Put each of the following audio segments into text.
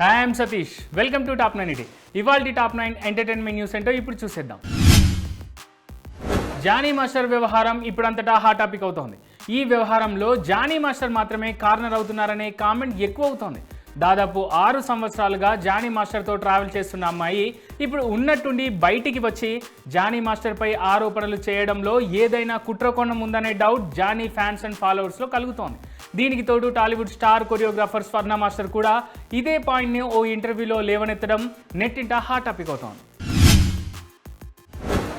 Hi I'm Satish welcome to top nine ET ఇవాళ top nine entertainment news ఏంటో ఇప్పుడు చూసేద్దాం. జానీ మాస్టర్ వ్యవహారం ఇప్పుడంతటా హాట్ టాపిక్ అవుతోంది. ఈ వ్యవహారంలో జానీ మాస్టర్ మాత్రమే కార్నర్ అవుతున్నారనే కామెంట్ ఎక్కువ అవుతోంది దాదాపు ఆరు సంవత్సరాలుగా జానీ మాస్టర్తో ట్రావెల్ చేస్తున్న అమ్మాయి ఇప్పుడు ఉన్నట్టుండి బయటికి వచ్చి జానీ మాస్టర్పై ఆరోపణలు చేయడంలో ఏదైనా కుట్రకోణం ఉందనే డౌట్ జానీ ఫ్యాన్స్ అండ్ ఫాలోవర్స్లో కలుగుతోంది. దీనికి తోడు Tollywood star choreographer Swarna master కూడా ఇదే పాయింట్ని ఓ ఇంటర్వ్యూలో లేవనెత్తడం నెట్టింట హాట్ టాపిక్ అవుతోంది.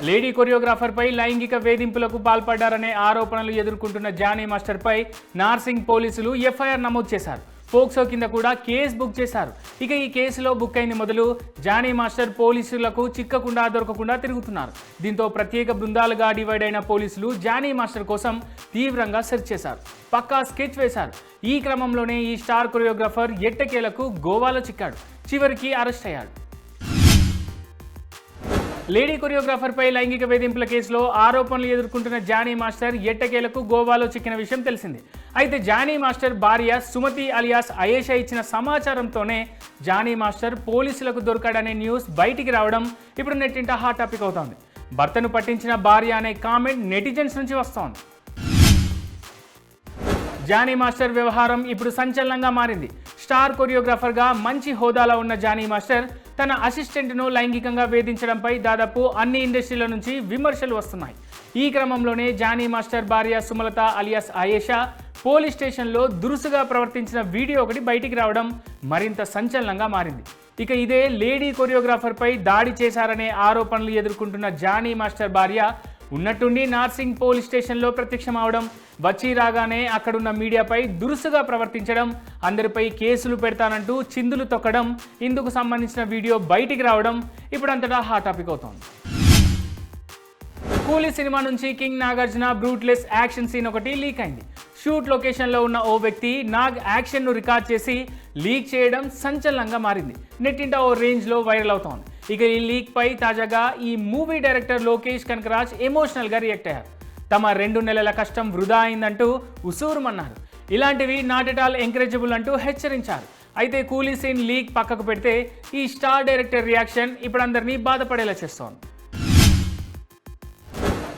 లేడీ కొరియోగ్రాఫర్పై లైంగిక వేధింపులకు పాల్పడ్డారనే ఆరోపణలు ఎదుర్కొంటున్న జానీ మాస్టర్పై నార్సింగ్ పోలీసులు ఎఫ్ఐఆర్ నమోదు చేశారు. ఫోక్సో కింద కూడా కేసు బుక్ చేశారు. ఇక ఈ కేసులో బుక్ అయింది మొదలు జానీ మాస్టర్ పోలీసులకు చిక్కకుండా దొరకకుండా తిరుగుతున్నారు. దీంతో ప్రత్యేక బృందాలుగా డివైడ్ అయిన పోలీసులు జానీ మాస్టర్ కోసం తీవ్రంగా సెర్చ్ చేశారు. పక్కా స్కెచ్ వేశారు. ఈ క్రమంలోనే ఈ స్టార్ కొరియోగ్రాఫర్ ఎట్టకేలకు గోవాలో చిక్కాడు. చివరికి అరెస్ట్ అయ్యాడు. లేడీ కొరియోగ్రాఫర్పై లైంగిక వేధింపుల కేసులో ఆరోపణలు ఎదుర్కొంటున్న జానీ మాస్టర్ ఎట్టకేలకు గోవాలో చిక్కిన విషయం తెలిసింది. అయితే జానీ మాస్టర్ భార్య సుమతి అలియాస్ అయేషా ఇచ్చిన సమాచారంతోనే జానీ మాస్టర్ పోలీసులకు దొరికాడనే న్యూస్ బయటికి రావడం ఇప్పుడు నెట్టింట హాట్ టాపిక్ అవుతోంది. భర్తను పట్టించిన భార్య అనే కామెంట్ నెటిజన్స్ నుంచి వస్తోంది. జానీ మాస్టర్ వ్యవహారం ఇప్పుడు సంచలనంగా మారింది. స్టార్ కొరియోగ్రాఫర్గా మంచి హోదాలో ఉన్న జానీ మాస్టర్ తన అసిస్టెంట్ను లైంగికంగా వేధించడంపై దాదాపు అన్ని ఇండస్ట్రీల నుంచి విమర్శలు వస్తున్నాయి. ఈ క్రమంలోనే జానీ మాస్టర్ భార్య సుమలత అలియాస్ ఆయేషా పోలీస్ స్టేషన్లో దురుసుగా ప్రవర్తించిన వీడియో ఒకటి బయటికి రావడం మరింత సంచలనంగా మారింది. ఇక ఇదే లేడీ కొరియోగ్రాఫర్పై దాడి చేశారనే ఆరోపణలు ఎదుర్కొంటున్న జానీ మాస్టర్ భార్య ఉన్నట్టుండి నార్సింగ్ పోలీస్ స్టేషన్లో ప్రత్యక్షమవడం వచ్చి రాగానే అక్కడున్న మీడియాపై దురుసుగా ప్రవర్తించడం అందరిపై కేసులు పెడతానంటూ చిందులు తొక్కడం ఇందుకు సంబంధించిన వీడియో బయటికి రావడం ఇప్పుడంతటా హాట్ టాపిక్ అవుతోంది. కూలీ సినిమా నుంచి కింగ్ నాగార్జున బ్రూట్లెస్ యాక్షన్ సీన్ ఒకటి లీక్ అయింది. షూట్ లొకేషన్లో ఉన్న ఓ వ్యక్తి నాగ్ యాక్షన్ను రికార్డ్ చేసి లీక్ చేయడం సంచలనంగా మారింది. నెట్టింట ఓ రేంజ్లో వైరల్ అవుతోంది. ఇక ఈ లీక్ పై తాజాగా ఈ మూవీ డైరెక్టర్ లోకేష్ కనకరాజ్ ఎమోషనల్గా రియాక్ట్ అయ్యారు. తమ రెండు నెలల కష్టం వృధా అయిందంటూ ఉసూరుమన్నారు. ఇలాంటివి నాట్ ఎట్ ఆల్ ఎంకరేజబుల్ అంటూ హెచ్చరించారు. అయితే కూలీ సీన్ లీక్ పక్కకు పెడితే ఈ స్టార్ డైరెక్టర్ రియాక్షన్ ఇప్పుడు అందరినీ బాధపడేలా చేస్తోంది.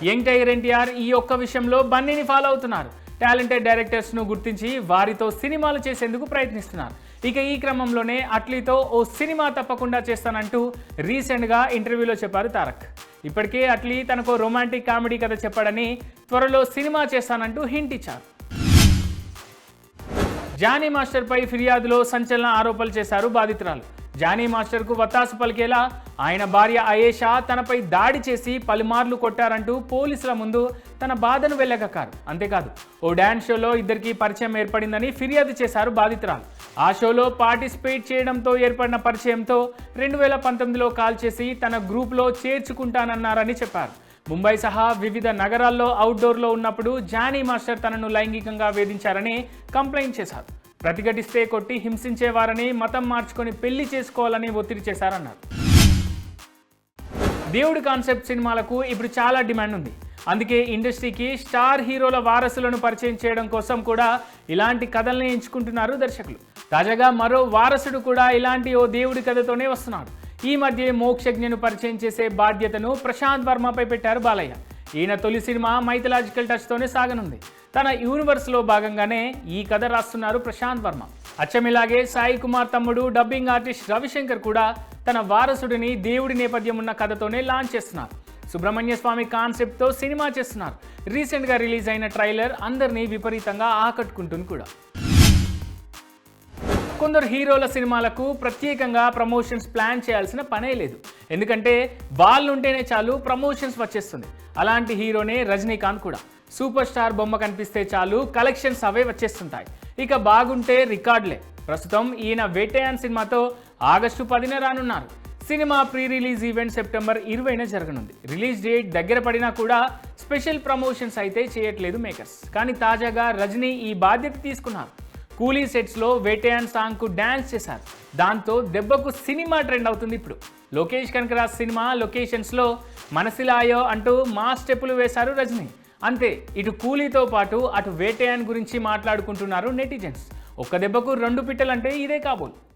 యంగ్ టైగర్ ఎన్టీఆర్ ఈ ఒక్క విషయంలో బన్నీని ఫాలో అవుతున్నారు. టాలెంటెడ్ డైరెక్టర్స్ను గుర్తించి వారితో సినిమాలు చేసేందుకు ప్రయత్నిస్తున్నారు. ఇక ఈ క్రమంలోనే అట్లీతో ఓ సినిమా తప్పకుండా చేస్తానంటూ రీసెంట్గా ఇంటర్వ్యూలో చెప్పారు తారక్. ఇప్పటికే అట్లీ తనకు రొమాంటిక్ కామెడీ కథ చెప్పాడని త్వరలో సినిమా చేస్తానంటూ హింట్ ఇచ్చారు. జానీ మాస్టర్పై ఫిర్యాదులో సంచలన ఆరోపణలు చేశారు బాధితురాలు. జానీ మాస్టర్కు వత్తాసు పలికేలా ఆయన భార్య అయేషా తనపై దాడి చేసి పలుమార్లు కొట్టారంటూ పోలీసుల ముందు తన బాధను వెళ్ళగక్కారు అంతేకాదు ఓ డ్యాన్స్ షోలో ఇద్దరికి పరిచయం ఏర్పడిందని ఫిర్యాదు చేశారు బాధితురాలు. ఆ షోలో పార్టిసిపేట్ చేయడంతో ఏర్పడిన పరిచయంతో రెండు వేల పంతొమ్మిదిలో కాల్ చేసి తన గ్రూప్లో చేర్చుకుంటానన్నారని చెప్పారు. ముంబై సహా వివిధ నగరాల్లో అవుట్డోర్లో ఉన్నప్పుడు జానీ మాస్టర్ తనను లైంగికంగా వేధించారని కంప్లైంట్ చేశారు. ప్రతిఘటిస్తే కొట్టి హింసించేవారని మతం మార్చుకొని పెళ్ళి చేసుకోవాలని ఒత్తిడి చేశారన్నారు. దేవుడి కాన్సెప్ట్ సినిమాలకు ఇప్పుడు చాలా డిమాండ్ ఉంది. అందుకే ఇండస్ట్రీకి స్టార్ హీరోల వారసులను పరిచయం చేయడం కోసం కూడా ఇలాంటి కథల్ని ఎంచుకుంటున్నారు దర్శకులు. తాజాగా మరో వారసుడు కూడా ఇలాంటి ఓ దేవుడి కథతోనే వస్తున్నాడు. ఈ మధ్య మోక్షజ్ఞను పరిచయం చేసే బాధ్యతను ప్రశాంత్ వర్మపై పెట్టారు బాలయ్య. ఈయన తొలి సినిమా మైథలాజికల్ టచ్తోనే సాగనుంది. తన యూనివర్స్లో భాగంగానే ఈ కథ రాస్తున్నారు ప్రశాంత్ వర్మ. అచ్చమిలాగే సాయి కుమార్ తమ్ముడు డబ్బింగ్ ఆర్టిస్ట్ రవిశంకర్ కూడా తన వారసుడిని దేవుడి నేపథ్యం ఉన్న కథతోనే లాంచ్ చేస్తున్నారు. సుబ్రహ్మణ్య స్వామి కాన్సెప్ట్తో సినిమా చేస్తున్నారు. రీసెంట్గా రిలీజ్ అయిన ట్రైలర్ అందరినీ విపరీతంగా ఆకట్టుకుంటుంది కూడా. కొందరు హీరోల సినిమాలకు ప్రత్యేకంగా ప్రమోషన్స్ ప్లాన్ చేయాల్సిన పనే లేదు. ఎందుకంటే వాళ్ళు ఉంటేనే చాలు ప్రమోషన్స్ వచ్చేస్తుంది. అలాంటి హీరోనే రజనీకాంత్ కూడా. సూపర్ స్టార్ బొమ్మ కనిపిస్తే చాలు కలెక్షన్స్ అవే వచ్చేస్తుంటాయి. ఇక బాగుంటే రికార్డులే. ప్రస్తుతం ఈయన వేటయాన్ సినిమాతో ఆగస్టు పదిన రానున్నారు. Cinema pre release event September ఇరవైన జరగనుంది. రిలీజ్ డేట్ దగ్గర పడినా కూడా స్పెషల్ ప్రమోషన్స్ అయితే చేయట్లేదు మేకర్స్. కానీ తాజాగా రజనీ ఈ బాధ్యత తీసుకున్నారు. కూలీ సెట్స్లో వేటయాన్ సాంగ్కు డ్యాన్స్ చేశారు. దాంతో దెబ్బకు సినిమా ట్రెండ్ అవుతుంది ఇప్పుడు. లోకేష్ కనకరాజ్ సినిమా లొకేషన్స్లో మనసిలాయో అంటూ మా స్టెప్పులు వేశారు రజనీ. అంతే ఇటు కూలీతో పాటు అటు వేటయాన్ గురించి మాట్లాడుకుంటున్నారు నెటిజన్స్. ఒక్క దెబ్బకు రెండు పిట్టలంటే ఇదే కాబోలు.